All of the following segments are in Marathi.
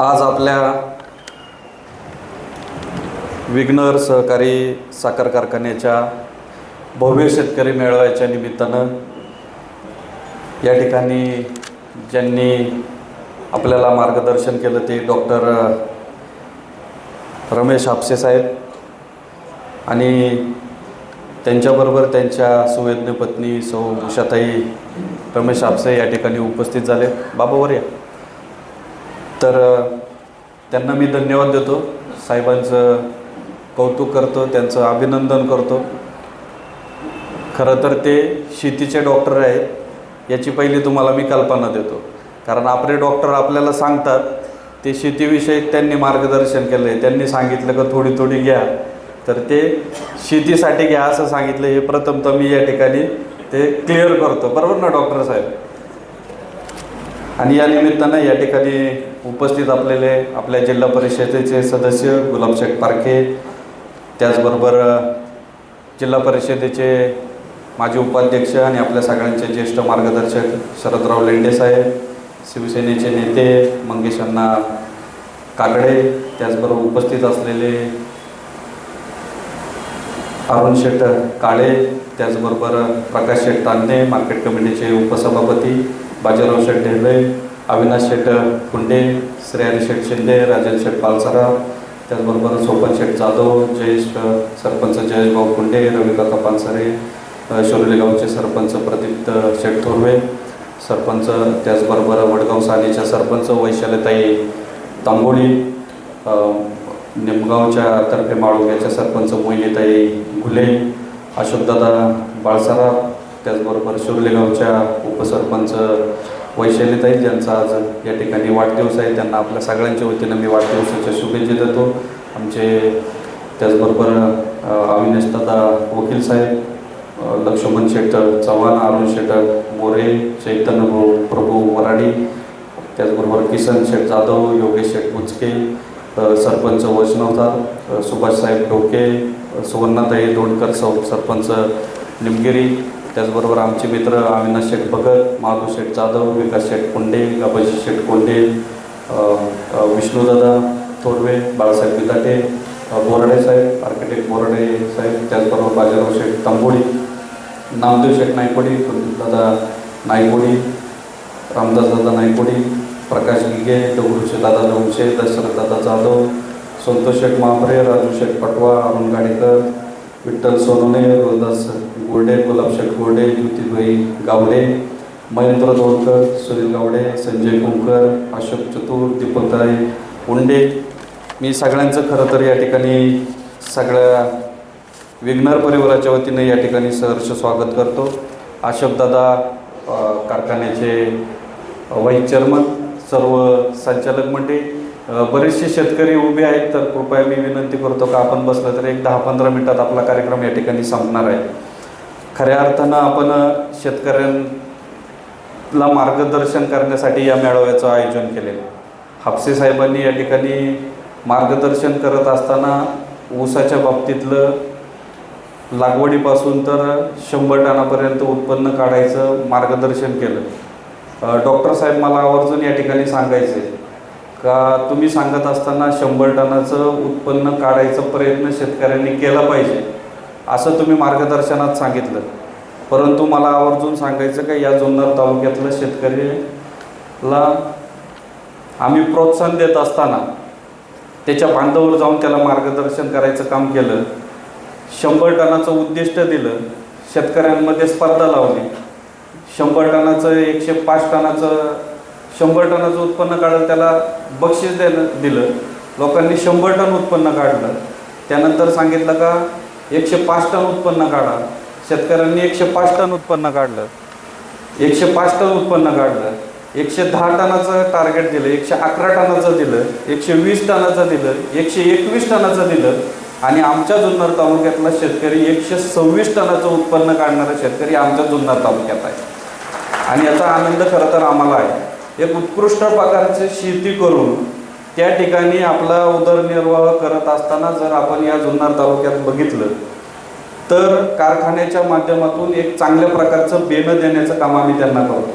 आज आपल्या विघ्नर सहकारी साखर कारखान्याच्या भव्य शेतकरी मेळाव्याच्या निमित्तानं या ठिकाणी ज्यांनी आपल्याला मार्गदर्शन केलं ते डॉक्टर रमेश हापसे साहेब आणि त्यांच्याबरोबर त्यांच्या सुवेद्य पत्नी सौ उषाताई रमेश हापसे या ठिकाणी उपस्थित झाले. बाबावर या. तर त्यांना मी धन्यवाद देतो. साहेबांचं कौतुक करतो त्यांचं अभिनंदन करतो. खरं तर ते शेतीचे डॉक्टर आहेत याची पहिली तुम्हाला मी कल्पना देतो. कारण आपले डॉक्टर आपल्याला सांगतात ते शेतीविषयी त्यांनी मार्गदर्शन केलं आहे त्यांनी सांगितलं का थोडी थोडी घ्या. तर ते शेतीसाठी घ्या असं सांगितलं हे प्रथमतः मी या ठिकाणी ते क्लिअर करतो. बरोबर ना डॉक्टर साहेब? आणि या निमित्तानं या ठिकाणी उपस्थित असलेले आपल्या जिल्हा परिषदेचे सदस्य गुलाबशेठ पारखे त्याचबरोबर जिल्हा परिषदेचे माजी उपाध्यक्ष आणि आपल्या सगळ्यांचे ज्येष्ठ मार्गदर्शक शरदराव लेंडे साहेब शिवसेनेचे नेते मंगेश अण्णा काकडे त्याचबरोबर उपस्थित असलेले अरुण शेठ काळे त्याचबरोबर प्रकाश शेठ तांदे मार्केट कमिटीचे उपसभापती बाजीराव शेठ ढेले अविनाश शेठ कुंडे श्रेयानी शेठ शिंदे राजन शेठ पालसरा त्याचबरोबर सोपन शेठ जाधव जयेश सरपंच जयेश भाऊ कुंडे रविकाका पानसरे अ, शिरोली गावचे सरपंच प्रदीप्त शेठ थोरवे सरपंच त्याचबरोबर वडगाव सालीच्या सरपंच वैशालताई तांबोळी निमगावच्या तर्फे माळुंग्याच्या सरपंच मोहिनीताई घुले अशोकदादा बाळसाराव त्याचबरोबर शिरोली उपसरपंच वैशालीताई ज्यांचा आज या ठिकाणी वाढदिवस आहे त्यांना आपल्या सगळ्यांच्या वतीनं मी वाढदिवसाच्या शुभेच्छा देतो. आमचे त्याचबरोबर अ, अविनाशदादा वकील साहेब लक्ष्मण शेटर चव्हाण अरुण शेटर मोरे चैतन्य भाऊ प्रभू वराडी त्याचबरोबर किसन शेठ जाधव योगेश शेठ बुचके सरपंच वैष्णवदार सुभाषसाहेब डोके सुवर्णाताई दोंडकर सौ सरपंच निमगिरी त्याचबरोबर आमचे मित्र अविनाश शेठ भगत माधू शेठ जाधव विकास शेठ कोंडे गाबाजी शेठ कोंडे विष्णूदादा थोडवे बाळासाहेब बिदाटे बोरडे बोराडे साहेब आर्किटेक्ट बोराडे साहेब त्याचबरोबर बाजीराव शेठ तांबोळी नामदेव शेठ नायकोडी दादा नायकोडी रामदासदादा नायकोडी प्रकाश गिगे डोगरूचे दादा डोंगशे दशरथ दादा जाधव संतोष शेठ मांबरे राजू शेठ पटवा अरुण गाडेकर विठ्ठल सोनोने रोहदास गोडे गुलाब शेठ गोडे गावडे महेंद्र दोडकर सुनील गावडे संजय कुंकर अशोक चतुर दीपकताई उंडे. मी सगळ्यांचं खरं तर या ठिकाणी सगळ्या विघ्नर परिवाराच्या वतीने या ठिकाणी सहर्ष स्वागत करतो. अशोकदादा कारखान्याचे व्हाईस चेअरमन सर्व संचालक मंडळी. बरेचसे शेतकरी उभे आहेत तर कृपया मी विनंती करतो का आपण बसलं तर एक दहा पंधरा मिनिटात आपला कार्यक्रम या ठिकाणी संपणार आहे. खऱ्या अर्थानं आपण शेतकऱ्यांला शेतकऱ्यांना मार्गदर्शन करण्यासाठी या मेळाव्याचं आयोजन केलेलं हापसे साहेबांनी या ठिकाणी मार्गदर्शन करत असताना ऊसाच्या बाबतीतलं लागवडीपासून तर शंभर टनापर्यंत उत्पन्न काढायचं मार्गदर्शन केलं. डॉक्टर साहेब मला आवर्जून या ठिकाणी सांगायचे का तुम्ही सांगत असताना शंभर टनाचं उत्पन्न काढायचा प्रयत्न शेतकऱ्यांनी केला पाहिजे. असं तुम्ही मार्गदर्शनात सांगितलं. परंतु मला आवर्जून सांगायचं का या जुन्नर तालुक्यातलं शेतकरीला आम्ही प्रोत्साहन देत असताना त्याच्या बांधावर जाऊन त्याला मार्गदर्शन करायचं काम केलं. शंभर टनाचं उद्दिष्ट दिलं. शेतकऱ्यांमध्ये स्पर्धा लावली. शंभर टनाचं एकशे पाच टनाचं शंभर टनाचं उत्पन्न काढलं त्याला बक्षीस देणं दिलं. लोकांनी शंभर टन उत्पन्न काढलं. त्यानंतर सांगितलं का एकशे पाच टन उत्पन्न काढा. शेतकऱ्यांनी एकशे पाच टन उत्पन्न काढलं. एकशे पाच टन उत्पन्न काढलं. एकशे दहा टनाचं टार्गेट दिलं. एकशे अकरा टनाचं दिलं. एकशे वीस टनाचं दिलं. एकशे एकवीस टनाचं दिलं. आणि आमच्या जुन्नर तालुक्यातला शेतकरी एकशे सव्वीस टनाचं उत्पन्न काढणारा शेतकरी आमच्या जुन्नर तालुक्यात आहे. आणि याचा आनंद खरं तर आम्हाला आहे. एक उत्कृष्ट प्रकारची शेती करून त्या ठिकाणी आपला उदरनिर्वाह करत असताना जर आपण या जुन्नर तालुक्यात बघितलं तर कारखान्याच्या माध्यमातून एक चांगल्या प्रकारचं बेणं देण्याचं काम आम्ही त्यांना करतो.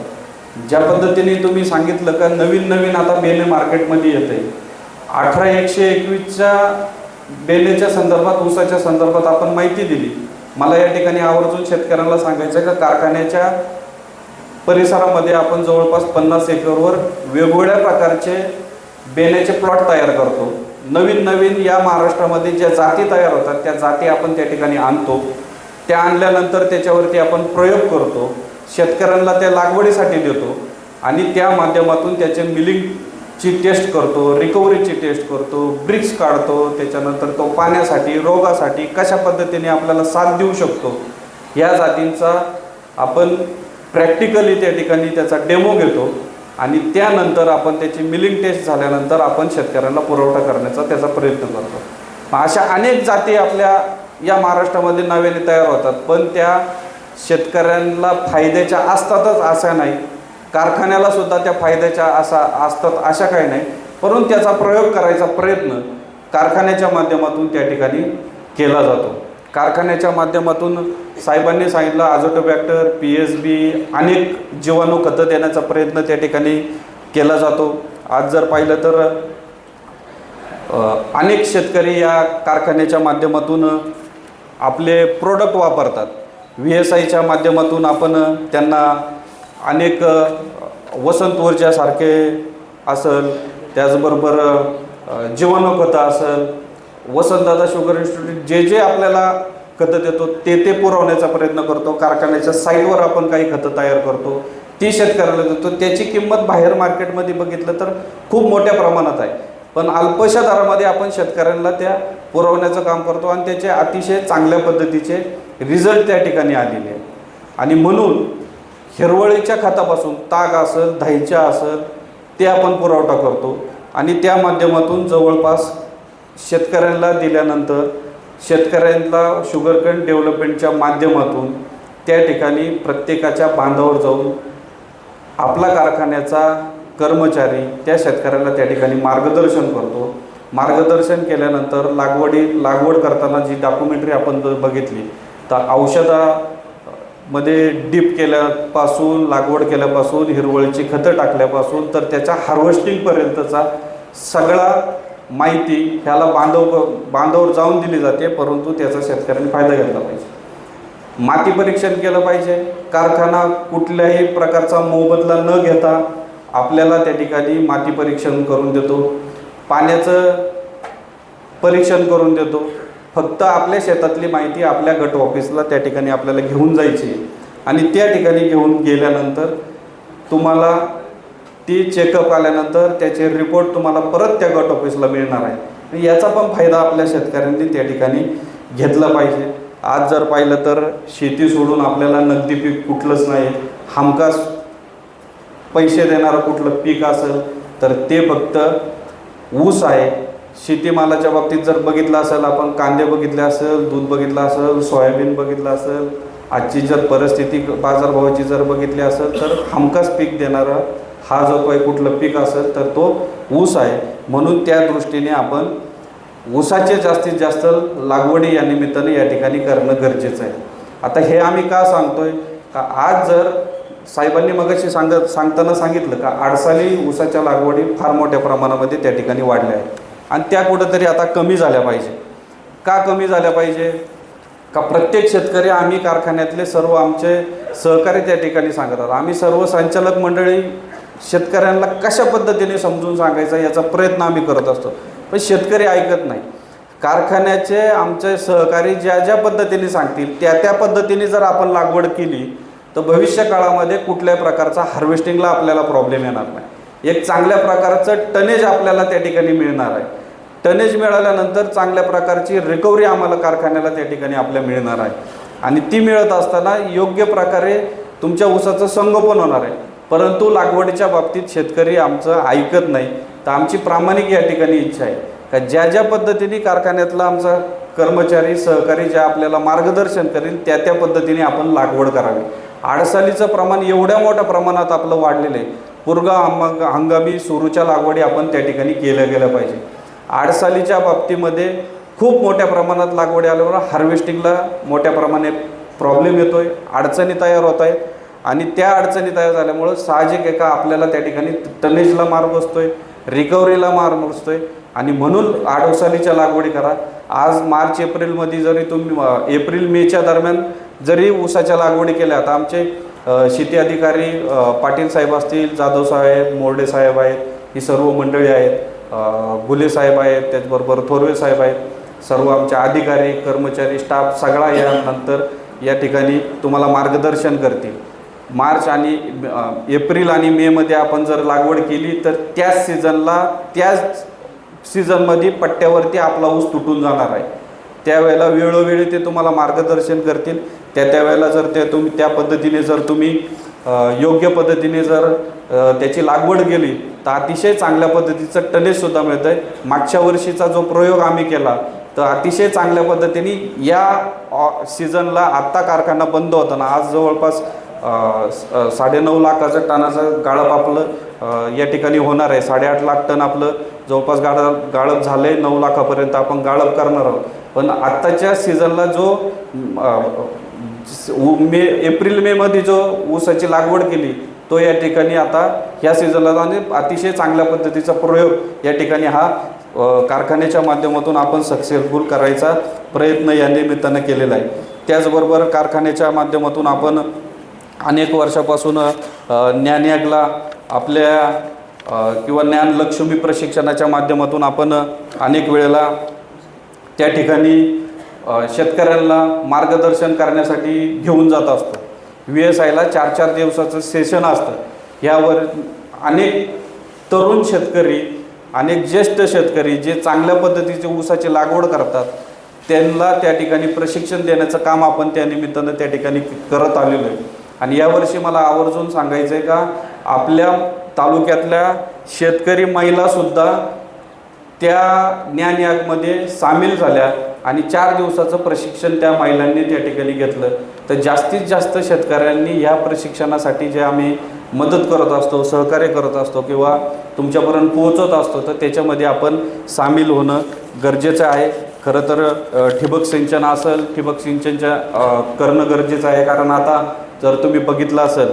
ज्या पद्धतीने तुम्ही सांगितलं का नवीन नवीन आता बेने मार्केटमध्ये येते अठरा एकशे एकवीसच्या बेलेच्या संदर्भात ऊसाच्या संदर्भात आपण माहिती दिली. मला या ठिकाणी आवर्जून शेतकऱ्यांना सांगायचं आहे का कारखान्याच्या परिसरामध्ये आपण जवळपास पन्नास एकरवर वेगवेगळ्या प्रकारचे बेण्याचे प्लॉट तयार करतो. नवीन नवीन या महाराष्ट्रामध्ये ज्या जाती तयार होतात त्या जाती आपण त्या ठिकाणी आणतो. त्या आणल्यानंतर त्याच्यावरती आपण प्रयोग करतो. शेतकऱ्यांना त्या लागवडीसाठी देतो आणि त्या माध्यमातून त्याचे मिलिंगची टेस्ट करतो रिकव्हरीची टेस्ट करतो ब्रिक्स काढतो त्याच्यानंतर तो पाण्यासाठी रोगासाठी कशा पद्धतीने आपल्याला साथ देऊ शकतो या जातींचा आपण प्रॅक्टिकली त्या ठिकाणी त्याचा डेमो घेतो. आणि त्यानंतर आपण त्याची मिलिंग टेस्ट झाल्यानंतर आपण शेतकऱ्यांना पुरवठा करण्याचा त्याचा प्रयत्न करतो. मग अशा अनेक जाती आपल्या या महाराष्ट्रामध्ये नव्याने तयार होतात पण त्या शेतकऱ्यांना फायद्याच्या असतातच अशा नाही. कारखान्याला सुद्धा त्या फायद्याच्या असा असतात अशा काही नाही परंतु त्याचा प्रयोग करायचा प्रयत्न कारखान्याच्या माध्यमातून त्या ठिकाणी केला जातो. कारखान्याच्या माध्यमातून साहेबांनी सांगितलं आझोटोबॅक्टर पी एस बी अनेक जीवाणू खतं देण्याचा प्रयत्न त्या ठिकाणी केला जातो. आज जर पाहिलं तर अनेक शेतकरी या कारखान्याच्या माध्यमातून आपले प्रोडक्ट वापरतात. व्ही एस आयच्या माध्यमातून आपण त्यांना अनेक वसंत ऊर्जासारखे असेल त्याचबरोबर जीवाणू खतं असेल वसंतदादा शुगर इन्स्टिट्यूट जे जे आपल्याला खतं देतो ते ते पुरवण्याचा प्रयत्न करतो. कारखान्याच्या साईटवर आपण काही खतं तयार करतो. ती शेतकऱ्याला देतो. त्याची किंमत बाहेर मार्केटमध्ये बघितलं तर खूप मोठ्या प्रमाणात आहे. पण अल्पशा दरामध्ये आपण शेतकऱ्यांना त्या पुरवण्याचं काम करतो आणि त्याचे अतिशय चांगल्या पद्धतीचे रिझल्ट त्या ठिकाणी आलेले आहेत. आणि म्हणून हिरवळीच्या खतापासून ताग असेल दहीच्या असेल ते आपण पुरवठा करतो. आणि त्या माध्यमातून जवळपास शेतकऱ्यांना दिल्यानंतर शेतकऱ्यांना शुगरकन डेव्हलपमेंटच्या माध्यमातून त्या ठिकाणी प्रत्येकाच्या बांधावर जाऊन आपला कारखान्याचा कर्मचारी त्या शेतकऱ्याला त्या ठिकाणी मार्गदर्शन करतो. मार्गदर्शन केल्यानंतर लागवडी लागवड करताना जी डॉक्युमेंटरी आपण जर बघितली तर औषधामध्ये डीप केल्यापासून लागवड केल्यापासून हिरवळीची खतं टाकल्यापासून तर त्याच्या हार्वेस्टिंगपर्यंतचा सगळा माहिती ह्याला बांधव बांधावर जाऊन दिली जाते परंतु त्याचा शेतकऱ्यांनी फायदा घेतला पाहिजे. माती परीक्षण केलं पाहिजे. कारखाना कुठल्याही प्रकारचा मोबदला न घेता आपल्याला त्या ठिकाणी माती परीक्षण करून देतो. पाण्याचं परीक्षण करून देतो. फक्त आपल्या शेतातली माहिती आपल्या गट ऑफिसला त्या ठिकाणी आपल्याला घेऊन जायची आणि त्या ठिकाणी घेऊन गेल्यानंतर तुम्हाला ती चेकअप आल्यानंतर त्याचे रिपोर्ट तुम्हाला परत त्या गट ऑफिसला मिळणार आहे. याचा पण फायदा आपल्या शेतकऱ्यांनी त्या ठिकाणी घेतला पाहिजे. आज जर पाहिलं तर शेती सोडून आपल्याला नगदी पीक कुठलंच नाही. हमखास पैसे देणारं कुठलं पीक असेल तर ते फक्त ऊस आहे. शेतीमालाच्या बाबतीत जर बघितलं असेल आपण कांदे बघितले असेल दूध बघितलं असेल सोयाबीन बघितलं असेल आजची जर परिस्थिती बाजारभावाची जर बघितली असेल तर हमखास पीक देणारा हा जो काही कुठलं पीक असेल तर तो ऊस आहे. म्हणून त्या दृष्टीने आपण ऊसाचे जास्तीत जास्त लागवडी या निमित्ताने या ठिकाणी करणं गरजेचं आहे. आता हे आम्ही का सांगतोय? का आज जर साहेबांनी मगाशी सांगत सांगताना सांगितलं का आडसाली ऊसाच्या लागवडी फार मोठ्या प्रमाणामध्ये त्या ठिकाणी वाढल्या आहेत. आणि त्या कुठंतरी आता कमी झाल्या पाहिजे. का कमी झाल्या पाहिजे? का प्रत्येक शेतकरी आम्ही कारखान्यातले सर्व आमचे सहकारी त्या ठिकाणी सांगतात आम्ही सर्व संचालक मंडळी शेतकऱ्यांना कशा पद्धतीने समजून सांगायचा याचा प्रयत्न आम्ही करत असतो. पण शेतकरी ऐकत नाही. कारखान्याचे आमचे सहकारी ज्या ज्या पद्धतीने सांगतील त्या त्या पद्धतीने जर आपण लागवड केली तर भविष्य काळामध्ये कुठल्याही प्रकारचा हार्वेस्टिंगला आपल्याला प्रॉब्लेम येणार नाही. एक चांगल्या प्रकारचं टनेज आपल्याला त्या ठिकाणी मिळणार आहे. टनेज मिळाल्यानंतर चांगल्या प्रकारची रिकव्हरी आम्हाला कारखान्याला त्या ठिकाणी आपल्या मिळणार आहे. आणि ती मिळत असताना योग्य प्रकारे तुमच्या ऊसाचं संगोपन होणार आहे. परंतु लागवडीच्या बाबतीत शेतकरी आमचं ऐकत नाही. तर आमची प्रामाणिक या ठिकाणी इच्छा आहे. का ज्या ज्या पद्धतीने कारखान्यातला आमचा कर्मचारी सहकारी ज्या आपल्याला मार्गदर्शन करेल त्या त्या पद्धतीने आपण लागवड करावी. आडसालीचं प्रमाण एवढ्या मोठ्या प्रमाणात आपलं वाढलेलं आहे. पुरगा हंग हंगामी सुरूच्या लागवडी आपण त्या ठिकाणी केल्या गेल्या पाहिजे. आडसालीच्या बाबतीमध्ये खूप मोठ्या प्रमाणात लागवडी आल्यावर हार्वेस्टिंगला मोठ्या प्रमाणे प्रॉब्लेम येतो आहे अडचणी तयार होत आहेत. आणि त्या अडचणी तयार झाल्यामुळं साहजिक एका आपल्याला त्या ठिकाणी टनेजला मार बसतोय रिकव्हरीला मार बसतोय? आणि म्हणून आडोसालीच्या लागवडी करा. आज मार्च एप्रिलमध्ये जरी तुम्ही एप्रिल मेच्या दरम्यान जरी ऊसाच्या लागवडी केल्या तर आमचे शेती अधिकारी पाटील साहेब असतील जाधव साहेब मोर्डे साहेब आहेत ही सर्व मंडळी आहेत गुले साहेब आहेत त्याचबरोबर थोरवे साहेब आहेत सर्व आमचे अधिकारी कर्मचारी स्टाफ सगळा यानंतर या ठिकाणी तुम्हाला मार्गदर्शन करतील. मार्च आणि एप्रिल आणि मेमध्ये आपण जर लागवड केली तर त्याच सीझनला त्याच सीझनमध्ये पट्ट्यावरती आपला ऊस तुटून जाणार आहे. त्यावेळेला वेळोवेळी ते तुम्हाला मार्गदर्शन करतील. त्या त्यावेळेला जर ते तुम्ही त्या पद्धतीने जर तुम्ही योग्य पद्धतीने जर त्याची लागवड केली तर अतिशय चांगल्या पद्धतीचं टनेजसुद्धा मिळतं आहे मागच्या वर्षीचा जो प्रयोग आम्ही केला तर अतिशय चांगल्या पद्धतीने या सीझनला आत्ता कारखाना बंद होता ना आज जवळपास साडेनऊ लाखाचं टनाचं गाळप आपलं या ठिकाणी होणार आहे. साडेआठ लाख टन आपलं जवळपास गाळप गाळप झालं आहे नऊ लाखापर्यंत आपण गाळप करणार आहोत. पण आत्ताच्या सीझनला जो उ- मे एप्रिल मेमध्ये जो ऊसाची लागवड केली तो या ठिकाणी आता ह्या सीझनला आणि अतिशय चांगल्या पद्धतीचा प्रयोग या ठिकाणी हा कारखान्याच्या माध्यमातून आपण सक्सेसफुल करायचा प्रयत्न या निमित्तानं केलेला आहे. त्याचबरोबर कारखान्याच्या माध्यमातून आपण अनेक वर्षापासून ज्ञानयागला आपल्या किंवा ज्ञानलक्ष्मी प्रशिक्षणाच्या माध्यमातून आपण अनेक वेळेला त्या ठिकाणी शेतकऱ्यांना मार्गदर्शन करण्यासाठी घेऊन जात असतो. व्ही एस आयला चार चार दिवसाचं सेशन असतं. यावर अनेक तरुण शेतकरी अनेक ज्येष्ठ शेतकरी जे चांगल्या पद्धतीचे ऊसाची लागवड करतात त्यांना त्या ठिकाणी प्रशिक्षण देण्याचं काम आपण त्या निमित्तानं त्या ठिकाणी करत आलेलो आहे. आणि यावर्षी मला आवर्जून सांगायचं आहे का आपल्या तालुक्यातल्या शेतकरी महिलासुद्धा त्या ज्ञान यागमध्ये सामील झाल्या आणि चार दिवसाचं प्रशिक्षण त्या महिलांनी त्या ठिकाणी घेतलं. तर जास्तीत जास्त शेतकऱ्यांनी या प्रशिक्षणासाठी जे आम्ही मदत करत असतो सहकार्य करत असतो किंवा तुमच्यापर्यंत पोहोचत असतो तर त्याच्यामध्ये आपण सामील होणं गरजेचं आहे. खरं तर ठिबक सिंचन असेल ठिबक सिंचनच्या करणं गरजेचं आहे. कारण आता जर तुम्ही बघितलं असेल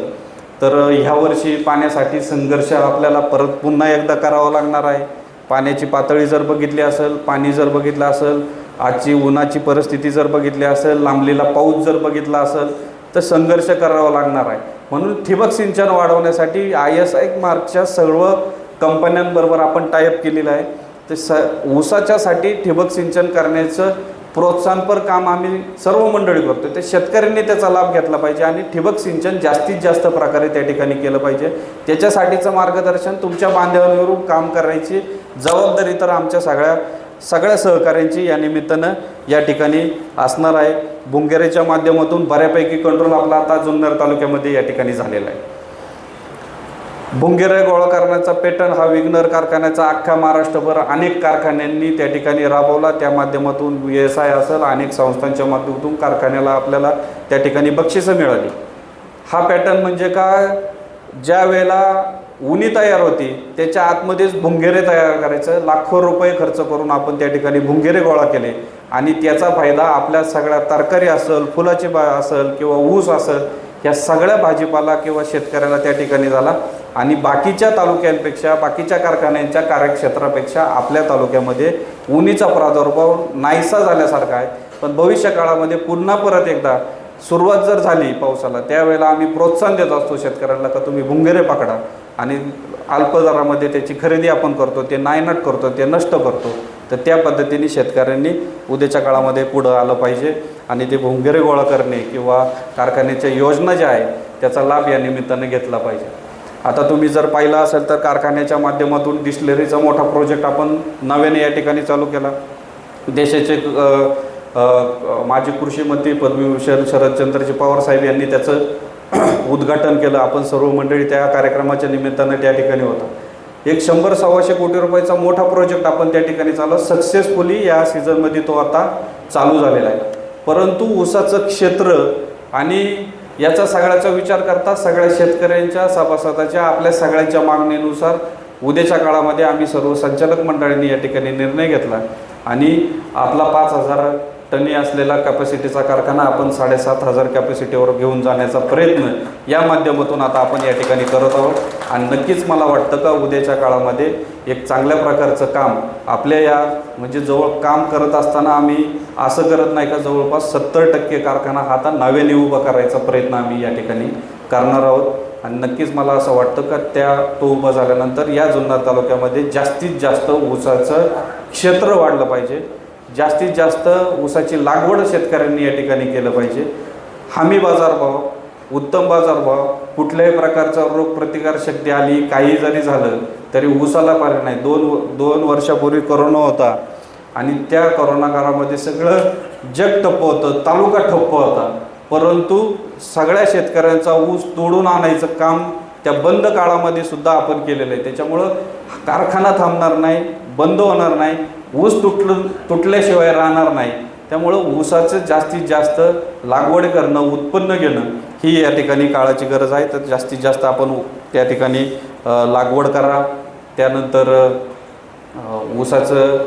तर ह्यावर्षी पाण्यासाठी संघर्ष आपल्याला परत पुन्हा एकदा करावा लागणार आहे. पाण्याची पातळी जर बघितली असेल पाणी जर बघितलं असेल आजची उन्हाची परिस्थिती जर बघितली असेल लांबलेला पाऊस जर बघितला असेल तर संघर्ष करावा लागणार आहे. म्हणून ठिबक सिंचन वाढवण्यासाठी आय एस आय मार्कच्या सर्व कंपन्यांबरोबर आपण टायअप केलेलं आहे. ते स ऊसाच्यासाठी ठिबक सिंचन करण्याचं प्रोत्साहनपर काम आम्ही सर्व मंडळी करतो ते शेतकऱ्यांनी त्याचा लाभ घेतला पाहिजे आणि ठिबक सिंचन जास्तीत जास्त प्रकारे त्या ठिकाणी केलं पाहिजे. त्याच्यासाठीचं मार्गदर्शन तुमच्या बांधवांवरून काम करायची जबाबदारी तर आमच्या सगळ्या सगळ्या सहकाऱ्यांची या निमित्तानं या ठिकाणी असणार आहे. बुंगेरेच्या माध्यमातून बऱ्यापैकी कंट्रोल आपला आता जुन्नर तालुक्यामध्ये या ठिकाणी झालेला आहे. भुंगेरे गोळा करण्याचा पॅटर्न हा विग्नर कारखान्याचा अख्ख्या महाराष्ट्रभर अनेक कारखान्यांनी त्या ठिकाणी राबवला. त्या माध्यमातून व्यवसाय एस आय असेल अनेक संस्थांच्या माध्यमातून कारखान्याला आपल्याला त्या ठिकाणी बक्षिसं मिळाली. हा पॅटर्न म्हणजे काय? ज्या वेळेला उनी तयार होती त्याच्या आतमध्येच भुंगेरे तयार करायचं लाखो रुपये खर्च करून आपण त्या ठिकाणी भुंगेरे गोळा केले. आणि त्याचा फायदा आपल्या सगळ्या तरकारी असेल फुलाची बा असेल किंवा ऊस असेल या सगळ्या भाजीपाला किंवा शेतकऱ्याला त्या ठिकाणी झाला. आणि बाकीच्या तालुक्यांपेक्षा बाकीच्या कारखान्यांच्या कार्यक्षेत्रापेक्षा आपल्या तालुक्यामध्ये उन्हीचा प्रादुर्भाव नाहीसा झाल्यासारखा आहे. पण भविष्य काळामध्ये पुन्हा परत एकदा सुरुवात जर झाली पावसाला त्यावेळेला आम्ही प्रोत्साहन देत असतो शेतकऱ्यांना का तुम्ही भुंगेरे पकडा आणि अल्पदरामध्ये त्याची खरेदी आपण करतो ते नायनाट करतो ते नष्ट करतो. तर त्या पद्धतीने शेतकऱ्यांनी उद्याच्या काळामध्ये पुढं आलं पाहिजे आणि ते भुंगेरे गोळा करणे किंवा कारखान्याच्या योजना ज्या आहे त्याचा लाभ या निमित्तानं घेतला पाहिजे. आता तुम्ही जर पाहिलं असेल तर कारखान्याच्या माध्यमातून डिस्टिलरीचा मोठा प्रोजेक्ट आपण नव्याने या ठिकाणी चालू केला. देशाचे माजी कृषी मंत्री पदवीभूषण शरदचंद्रजी पवार साहेब यांनी त्याचं उद्घाटन केलं. आपण सर्व मंडळी त्या कार्यक्रमाच्या निमित्तानं त्या ठिकाणी होता. एक शंभर सव्वाशे कोटी रुपयाचा मोठा प्रोजेक्ट आपण त्या ठिकाणी चालू सक्सेसफुली या सीझनमध्ये तो आता चालू झालेला आहे. परंतु ऊसाचं क्षेत्र आणि याचा सगळ्याचा विचार करता सगळ्या शेतकऱ्यांच्या सभासदाच्या आपल्या सगळ्यांच्या मागणीनुसार उद्याच्या काळामध्ये आम्ही सर्व संचालक मंडळांनी या ठिकाणी निर्णय घेतला. आणि आपला पाच हजार टनी असलेला कॅपॅसिटीचा कारखाना आपण साडेसात हजार कॅपॅसिटीवर घेऊन जाण्याचा प्रयत्न या माध्यमातून आता आपण या ठिकाणी करत आहोत. आणि नक्कीच मला वाटतं का उद्याच्या काळामध्ये एक चांगल्या प्रकारचं काम आपल्या या म्हणजे जवळ काम करत असताना आम्ही असं करत नाही का जवळपास सत्तर टक्के कारखाना हा आता नव्याने उभा करायचा प्रयत्न आम्ही या ठिकाणी करणार आहोत. आणि नक्कीच मला असं वाटतं का त्या तो उभा झाल्यानंतर या जुन्नर तालुक्यामध्ये जास्तीत जास्त ऊसाचं क्षेत्र वाढलं पाहिजे. जास्तीत जास्त ऊसाची लागवड शेतकऱ्यांनी या ठिकाणी केलं पाहिजे. हमी बाजारभाव उत्तम बाजारभाव कुठल्याही प्रकारचा रोगप्रतिकार शक्ती आली काही जरी झालं तरी ऊसाला पाहिजे नाही. दोन दोन वर्षापूर्वी करोना होता आणि त्या करोना काळामध्ये सगळं जग ठप्प होतं तालुका ठप्प होता. परंतु सगळ्या शेतकऱ्यांचा ऊस तोडून आणायचं काम त्या बंद काळामध्ये सुद्धा आपण केलेलं आहे. त्याच्यामुळं कारखाना थांबणार नाही बंद होणार नाही ऊस तुटलं तुटल्याशिवाय राहणार नाही. त्यामुळं ऊसाचं जास्तीत जास्त लागवड करणं उत्पन्न घेणं ही या ठिकाणी काळाची गरज आहे. तर जास्तीत जास्त आपण त्या ठिकाणी लागवड करा. त्यानंतर ऊसाचं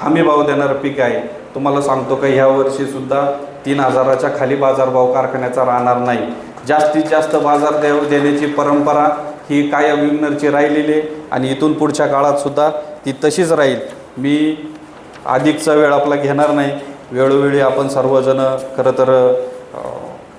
हमीभाव देणारं पीक आहे. तुम्हाला सांगतो का ह्या वर्षीसुद्धा तीन हजाराच्या खाली बाजारभाव कारखान्याचा राहणार नाही. जास्तीत जास्त बाजार देव देण्याची परंपरा ही कायम विग्नरची राहिलेली आहे. आणि इथून पुढच्या काळातसुद्धा ती तशीच राहील. मी अधिकचा वेळ आपला घेणार नाही. वेळोवेळी आपण सर्वजण खरं तर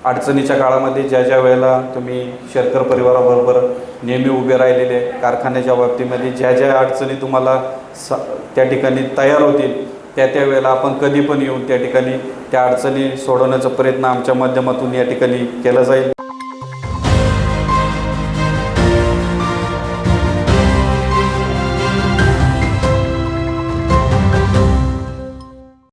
अडचणीच्या काळामध्ये ज्या ज्या वेळेला तुम्ही शेतकर परिवाराबरोबर नेहमी उभे राहिलेले कारखान्याच्या बाबतीमध्ये ज्या ज्या अडचणी तुम्हाला स त्या ठिकाणी तयार होतील त्या त्या वेळेला आपण कधी पण येऊन त्या ठिकाणी त्या अडचणी सोडवण्याचा प्रयत्न आमच्या माध्यमातून या ठिकाणी केला जाईल.